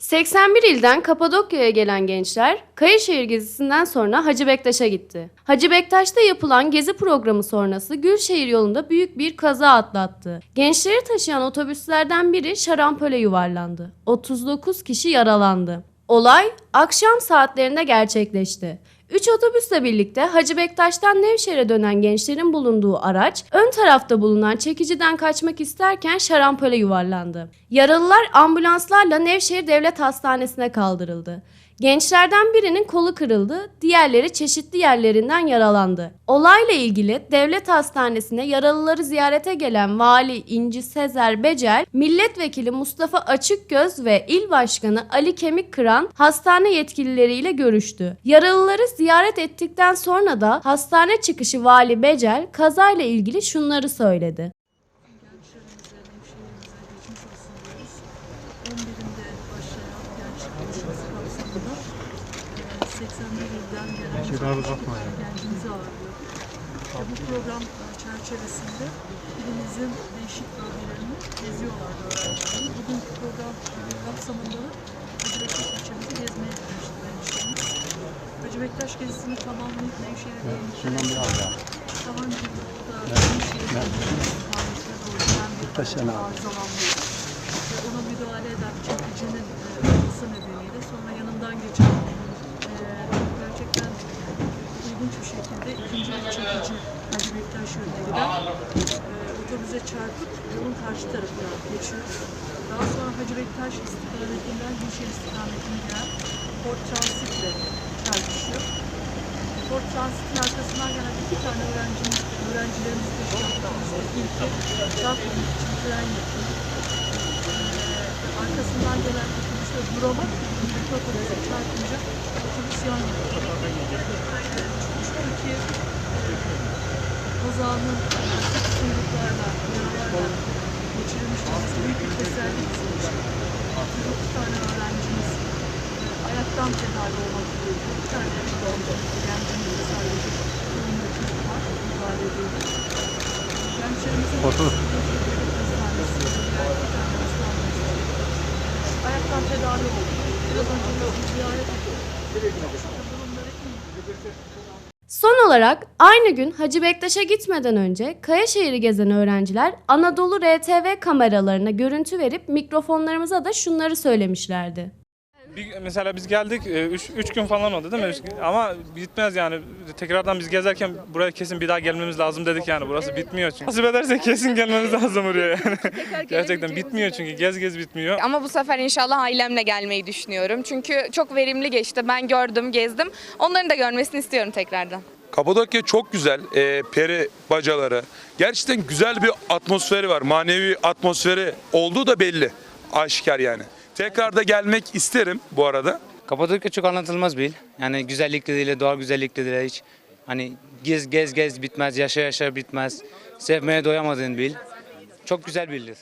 81 ilden Kapadokya'ya gelen gençler Kayışehir gezisinden sonra Hacı Bektaş'a gitti. Hacı Bektaş'ta yapılan gezi programı sonrası Gülşehir yolunda büyük bir kaza atlattı. Gençleri taşıyan otobüslerden biri şarampole yuvarlandı. 39 kişi yaralandı. Olay akşam saatlerinde gerçekleşti. Üç otobüsle birlikte Hacı Bektaş'tan Nevşehir'e dönen gençlerin bulunduğu araç ön tarafta bulunan çekiciden kaçmak isterken şarampole yuvarlandı. Yaralılar ambulanslarla Nevşehir Devlet Hastanesi'ne kaldırıldı. Gençlerden birinin kolu kırıldı, diğerleri çeşitli yerlerinden yaralandı. Olayla ilgili devlet hastanesine yaralıları ziyarete gelen Vali İnci Sezer Becel, Milletvekili Mustafa Açıkgöz ve İl Başkanı Ali Kemikkıran hastane yetkilileriyle görüştü. Yaralıları ziyaret ettikten sonra da hastane çıkışı Vali Becel kazayla ilgili şunları söyledi. E, 81 ilden gelen. Ve bu program çerçevesinde ilimizin değişik bölgelerini geziyorlardı öğrencilerimiz. Bugünkü program kapsamında da Hacı Bektaş ilçemizi gezmeye gitmişti gençlerimiz. Hacı Bektaş gezisini tamamlayıp Nevşehir'e dönmüşler. Daha önce burada Nevşehir'de istikametine doğru giden bir arızalanma ve ona müdahale eden çekicinin e, olması nedeniyle sonra yanından geçen e, gerçekten ilginç bir şekilde ikinci bir çekici Hacı Bektaş yönüne giden e, otobüse çarpıp yolun karşı tarafına geçiyor. Daha sonra Hacı Bektaş istikametinden Gülşehir istikametine gelen Ford Transit'le çarpışıyor. Ford Transit'in arkasından gelen iki tane öğrencimiz, öğrencilerimiz teşkilatlarımızda ilki Trabzon için tren yapıyor. Ee, arkasından gelen otobüs de duramak öndeki otobüse çarpınca otobüs yan yana. Ee, Uçtaki kazanın sıyrıklarla, yaralarla geçirilmiş olması büyük bir teselli bizim için. 32 tane öğrencimiz ayaktan tedavi olmak üzere. Bir tane gencimiz de sadece bulunduğu var, müdahale edildi. Hastanesi. Ayaktan tedavi oldu. Biraz önce de ziyaret ettik. Durumları iyi. Son olarak aynı gün Hacı Bektaş'a gitmeden önce Kayaşehir'i gezen öğrenciler Anadolu RTV kameralarına görüntü verip mikrofonlarımıza da şunları söylemişlerdi. Bir, mesela biz geldik 3 gün falan oldu değil mi? Üç gün- Ama bitmez yani. Tekrardan biz gezerken buraya kesin bir daha gelmemiz lazım dedik yani. Burası bitmiyor çünkü. Nasip ederse kesin gelmemiz lazım buraya yani. Gerçekten bitmiyor çünkü. Gez gez bitmiyor. Ama bu sefer inşallah ailemle gelmeyi düşünüyorum. Çünkü çok verimli geçti. Ben gördüm, gezdim. Onların da görmesini istiyorum tekrardan. Kapadokya çok güzel. Ee, peri bacaları. Gerçekten güzel bir atmosferi var. Manevi atmosferi olduğu da belli. Aşikar yani. Tekrar da gelmek isterim bu arada. Kapadokya çok anlatılmaz bir il. Yani güzellikleriyle, doğal güzellikleriyle hiç hani gez gez gez bitmez, yaşa yaşa bitmez. Sevmeye doyamadığın bir il. Çok güzel bir ildir.